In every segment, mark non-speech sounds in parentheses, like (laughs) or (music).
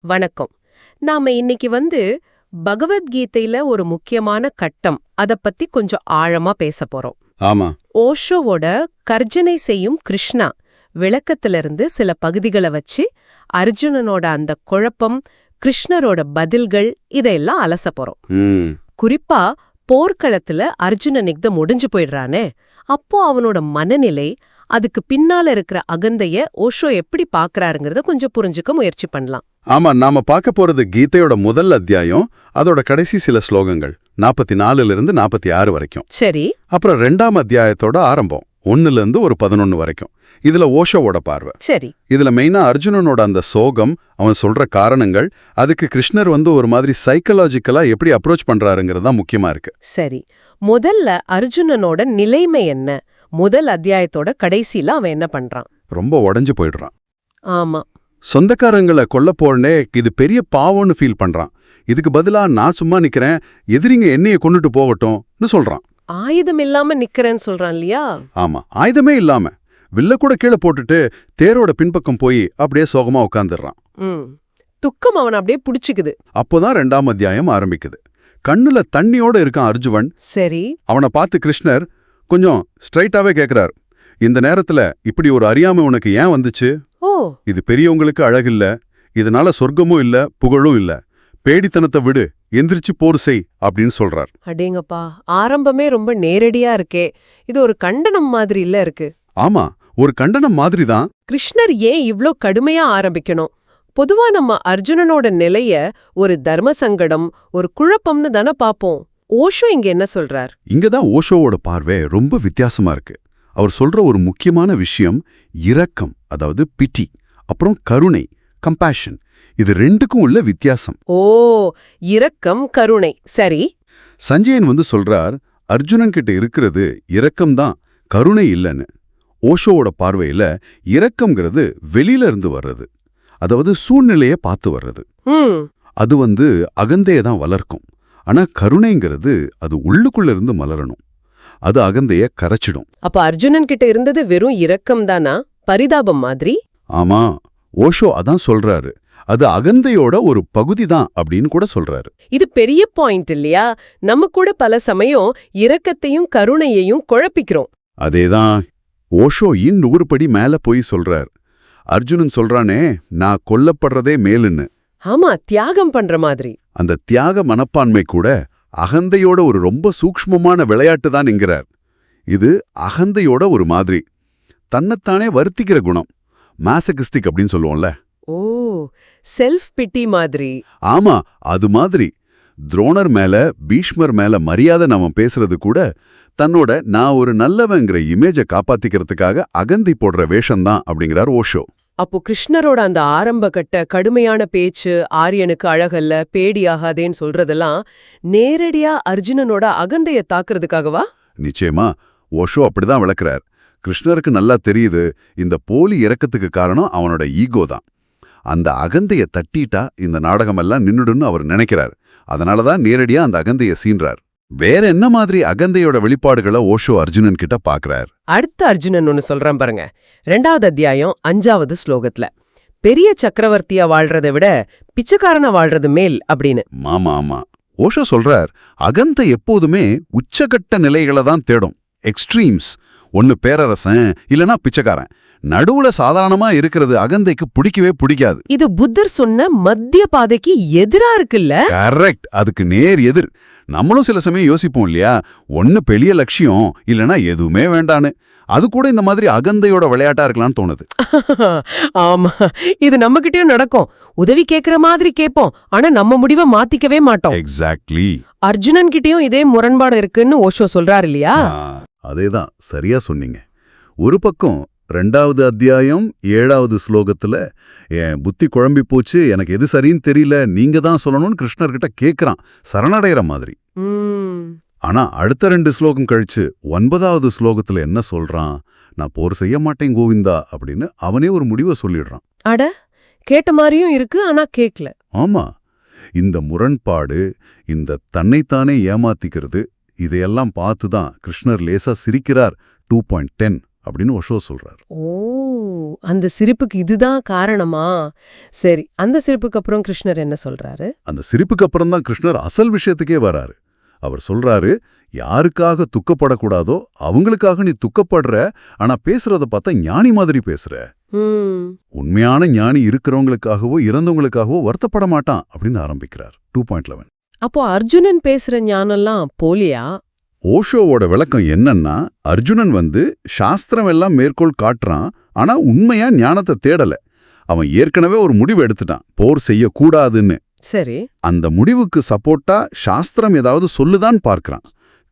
வணக்கம். நாம இன்னைக்கு வந்து பகவத்கீதையில ஒரு முக்கியமான கட்டம். அத பத்தி கொஞ்சம் ஆழமா பேச போறோம். ஆமா. ஓஷோவோட கர்ஜனை செய்யும் கிருஷ்ணா விளக்கத்திலிருந்து சில பகுதிகளை வச்சு அர்ஜுனனோட அந்த குழப்பம் கிருஷ்ணரோட பதில்கள் இதையெல்லாம் அலச போறோம். குறிப்பா போர்க்களத்துல அர்ஜுனன் முடிஞ்சு போயிடுறானே. அப்போ அவனோட மனநிலை அதுக்கு பின்னால இருக்கிற அகந்தைய ஓஷோ எப்படி பாக்குறாருங்கிறத கொஞ்சம் புரிஞ்சுக்க முயற்சி பண்ணலாம். ஆமா நாம பார்க்க போறது கீதையோட முதல் அத்தியாயம் அதோட கடைசி சில ஸ்லோகங்கள் நாற்பத்தி நாலுல இருந்து நாற்பத்தி ஆறு வரைக்கும். சரி. அப்புறம் ரெண்டாம் அத்தியாயத்தோட ஆரம்பம் ஒன்னுல இருந்து ஒரு பதினொன்னு வரைக்கும். இதுல ஓஷோவோட பார்வை. சரி. இதுல மெயினா அர்ஜுனனோட அந்த சோகம் அவன் சொல்ற காரணங்கள் அதுக்கு கிருஷ்ணர் வந்து ஒரு மாதிரி சைக்கலாஜிக்கலா எப்படி அப்ரோச் பண்றாருங்கிறது தான் முக்கியமா இருக்கு. சரி. முதல்ல அர்ஜுனனோட நிலைமை என்ன? முதல் அத்தியாயத்தோட கடைசியில அவன் என்ன பண்றான்? ரொம்ப உடைஞ்சு போயிடுறான். ஆமா. சொந்தக்காரங்களை கொல்ல போறனே இது பெரிய பாவம்னு ஃபீல் பண்றான். இதுக்கு பதிலா நான் சும்மா நிக்கிறேன் எதிரிங்க என்னைய கொண்டுட்டு போகட்டும்னு சொல்றான். ஆயுதம் இல்லாம நிக்கிறேன்னு சொல்றான் இல்லையா? ஆமா ஆயுதமே இல்லாம. வில்ல கூட கீழே போட்டுட்டு தேரோட பின்பக்கம் போய் அப்படியே சோகமா உட்காந்துடுறான் துக்கம் அவன் அப்படியே புடிச்சுக்குது. அப்போதான் ரெண்டாம் அத்தியாயம் ஆரம்பிக்குது. கண்ணுல தண்ணியோட இருக்கான் அர்ஜுவன். சரி. அவனை பார்த்து கிருஷ்ணர் கொஞ்சம் ஸ்ட்ரைட்டாவே கேக்குறார். இந்த நேரத்துல இப்படி ஒரு அறியாமை உனக்கு ஏன் வந்துச்சு? ஓ. இது பெரியவங்களுக்கு அழகில்ல இதனால சொர்க்கமும் இல்ல புகழும் இல்ல. பேடித்தனத்தை விடு எந்திரிச்சு போர் செய் அப்படின்னு சொல்றார். அடேங்கப்பா ஆரம்பமே ரொம்ப நேரடியா இருக்கே. இது ஒரு கண்டனம் மாதிரி இல்ல இருக்கு. ஆமா ஒரு கண்டனம் மாதிரி தான் கிருஷ்ணர் ஏன் இவ்ளோ கடுமையா ஆரம்பிக்கணும்? பொதுவா நம்ம அர்ஜுனனோட நிலைய ஒரு தர்ம சங்கடம் ஒரு குழப்பம்னு தானே பாப்போம் ஓஷோ இங்க என்ன சொல்றார்? இங்கதான் ஓஷோவோட பார்வை ரொம்ப வித்தியாசமா இருக்கு. அவர் சொல்ற ஒரு முக்கியமான விஷயம் இரக்கம் அதாவது பிட்டி அப்புறம் கருணை கம்பேஷன் இது ரெண்டுக்கும் உள்ள வித்தியாசம். ஓ இரக்கம் கருணை. சரி. சஞ்சயன் வந்து சொல்றார் அர்ஜுனன் கிட்ட இருக்கிறது இரக்கம்தான் கருணை இல்லைன்னு. ஓஷோவோட பார்வையில இரக்கம்ங்கிறது வெளியில இருந்து வர்றது. அதாவது சூழ்நிலைய பார்த்து வர்றது. அது வந்து அகந்தையை தான் வளர்க்கும். ஆனா கருணைங்கிறது அது உள்ளுக்குள்ள இருந்து மலரணும். அது அகந்தைய கரைச்சிடும். அப்ப அர்ஜுனன் கிட்ட இருந்தது வெறும் இரக்கம் தானா? பரிதாபம் மாதிரி? ஆமா. ஓஷோ அதான் சொல்றாரு. அது அகந்தையோட ஒரு பகுதி தான் அப்படின்னு கூட சொல்றாரு. இது பெரிய பாயிண்ட் இல்லையா? நம்ம கூட பல சமயம் இரக்கத்தையும் கருணையையும் குழப்பிக்கிறோம். அதேதான். ஓஷோ இன்னொரு படி மேல போய் சொல்றார். அர்ஜுனன் சொல்றானே நான் கொல்லப்படுறதே மேலுன்னு. ஆமா தியாகம் பண்ற மாதிரி. அந்த தியாக மனப்பான்மை கூட அகந்தையோட ஒரு ரொம்ப சூக்ஷ்மமான விளையாட்டு தான் என்கிறார். இது அகந்தையோட ஒரு மாதிரி. தன்னைத்தானே வருத்திக்கிற குணம். மாசகிஸ்டிக் அப்படின்னு சொல்லுவோம்ல. ஓ செல்ஃப் பிட்டி மாதிரி. ஆமா அது மாதிரி. துரோணர் மேல பீஷ்மர் மேல மரியாதை நாம பேசுறது கூட தன்னோட நான் ஒரு நல்லவங்கிற இமேஜை காப்பாத்திக்கிறதுக்காக அகந்தி போடுற வேஷம்தான் அப்படிங்கிறார் ஓஷோ. அப்போ கிருஷ்ணரோட அந்த ஆரம்ப கட்ட கடுமையான பேச்சு ஆரியனுக்கு அழகல்ல பேடியாகாதேன்னு சொல்றதெல்லாம் நேரடியா அர்ஜுனனோட அகந்தைய தாக்குறதுக்காகவா? நிச்சயமா. ஓஷோ அப்படிதான் விளக்குறார். கிருஷ்ணருக்கு நல்லா தெரியுது இந்த போலி இறக்கத்துக்கு காரணம் அவனோட ஈகோ தான். அந்த அகந்தைய தட்டிட்டா இந்த நாடகமெல்லாம் நின்னுடுன்னு அவர் நினைக்கிறார். அதனால தான் நேரடியா அந்த அகந்தைய சீன்றார். வேற என்ன மாதிரி அகந்தையோட வெளிப்பாடுகளை ஓஷோ அர்ஜுனன் கிட்ட பாக்குறார்? அடுத்த அர்ஜுனன் ஒன்னு சொல்றான் பாருங்க. ரெண்டாவது அத்தியாயம் அஞ்சாவது ஸ்லோகத்துல. பெரிய சக்கரவர்த்தியா வாழ்றதை விட பிச்சைக்காரனா வாழ்றது மேல் அப்படின்னு. மாமா ஆமா. ஓஷோ சொல்றார் அகந்தை எப்போதுமே உச்சகட்ட நிலைகளை தான் தேடும். எக்ஸ்ட்ரீம்ஸ் ஒன்னு பேரரசன் இல்லனா பிச்சைக்காரன். நடுவுல சாதாரணமா இருக்கிறது அகந்தைக்கு பிடிக்கவே பிடிக்காது. இது புத்தர் சொன்ன மத்திய பாதைக்கு எதிரா இருக்குல்ல? கரெக்ட். அதுக்கு நேர் எதிர். நம்மளும் சில சமயம் யோசிப்போம் இல்லையா? ஒன்னு பெரிய லட்சியம் இல்லனா எதுவுமே வேண்டான்னு. அது கூட இந்த மாதிரி அகந்தையோட விளையாட்டா இருக்கலாம்னு தோணுது. (laughs) ஆமா. இது நம்மகிட்டயும் நடக்கும். உதவி கேக்குற மாதிரி கேப்போம் ஆனா நம்ம முடிவை மாத்திக்கவே மாட்டோம். எக்ஸாக்ட்லி அர்ஜுனன் கிட்டயும் இதே முரண்பாடு இருக்குன்னு ஓஷோ சொல்றாரு இல்லையா? அதேதான். சரியா சொன்னீங்க. ஒரு பக்கம் ரெண்டாவது அத்தியாயம் ஏழாவது ஸ்லோகத்துல என் புத்தி குழம்பி போச்சு எனக்கு எது சரின்னு தெரியல நீங்க தான் சொல்லணும்னு கிருஷ்ணர்கிட்ட கேக்குறான். சரணடைகிற மாதிரி. ஆனா அடுத்த ரெண்டு ஸ்லோகம் கழிச்சு ஒன்பதாவது ஸ்லோகத்துல என்ன சொல்றான்? நான் போர் செய்ய மாட்டேன் கோவிந்தா அப்படின்னு அவனே ஒரு முடிவை சொல்லிடுறான். அட கேட்ட மாதிரியும் இருக்கு ஆனா கேக்கல. ஆமா. இந்த முரண்பாடு இந்த தன்னைத்தானே ஏமாத்திக்கிறது இதையெல்லாம் பார்த்து தான் கிருஷ்ணர் லேசா சிரிக்கிறார். Two point ten. அப்படின்னு ஒஷோ சொல்றார். ஓ அந்த சிரிப்புக்கு இதுதான் காரணமா? சரி அந்த சிரிப்புக்கு அப்புறம் கிருஷ்ணர் என்ன சொல்றாரு? அந்த சிரிப்புக்கு அப்புறம் தான் கிருஷ்ணர் அசல் விஷயத்துக்கே வராரு. அவர் சொல்றாரு யாருக்காக துக்கப்படக்கூடாதோ அவங்களுக்காக நீ துக்கப்படுற ஆனா பேசுறத பார்த்தா ஞானி மாதிரி பேசுற. உண்மையான ஞானி இருக்கிறவங்களுக்காகவோ இறந்தவங்களுக்காகவோ வருத்தப்பட மாட்டான் அப்படின்னு ஆரம்பிக்கிறார். டூ பாயிண்ட் லெவன் அப்போ அர்ஜுனன் பேசுற ஞானம்லாம் போலியா? ஓஷோவோட விளக்கம் என்னன்னா அர்ஜுனன் வந்து சாஸ்திரம் எல்லாம் மேற்கோள் காட்டுறான் ஆனா உண்மையா ஞானத்தை தேடல. அவன் ஏற்கனவே ஒரு முடிவு எடுத்துட்டான் போர் செய்யக்கூடாதுன்னு. சரி. அந்த முடிவுக்கு சப்போர்ட்டா சாஸ்திரம் ஏதாவது சொல்லுதான் பார்க்கறான்.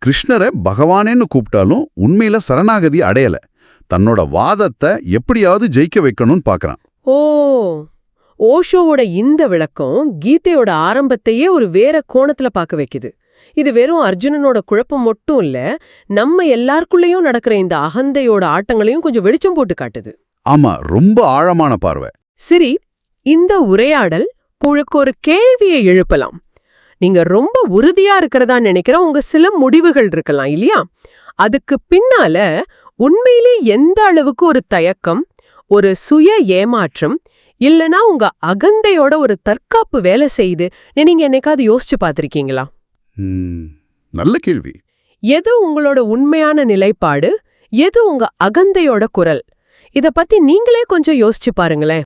கிருஷ்ணரை பகவானேன்னு கூப்பிட்டாலும் உண்மையில சரணாகதி அடையல. தன்னோட வாதத்தை எப்படியாவது ஜெயிக்க வைக்கணும்னு பார்க்கறான். ஓ! ஓஷோவோட இந்த விளக்கம் கீதையோட ஆரம்பத்தையே ஒரு வேற கோணத்துல பார்க்க வைக்குது. இது வெறும் அர்ஜுனனோட குழப்பம் மட்டும் இல்ல நம்ம எல்லாருக்குள்ளேயும் நடக்கிற இந்த அகந்தையோட ஆட்டங்களையும் கொஞ்சம் வெளிச்சம் போட்டு காட்டுது. ஆமா ரொம்ப ஆழமான பார்வை. சரி இந்த உரையாடல் உங்களுக்கு ஒரு கேள்வியை எழுப்பலாம். நீங்க ரொம்ப உறுதியா இருக்கிறதா நினைக்கிற உங்க சில முடிவுகள் இருக்கலாம் இல்லையா? அதுக்கு பின்னால உண்மையிலே எந்த அளவுக்கு ஒரு தயக்கம் ஒரு சுய ஏமாற்றம் இல்லனா உங்க அகந்தையோட ஒரு தற்காப்பு வேலை செய்யுது நீங்க என்னைக்காவது யோசிச்சு பார்த்திருக்கீங்களா? நல்ல கேள்வி. எது உங்களோட உண்மையான நிலைப்பாடு? எது உங்க அகந்தையோட குரல்? இத பத்தி நீங்களே கொஞ்சம் யோசிச்சு பாருங்களேன்.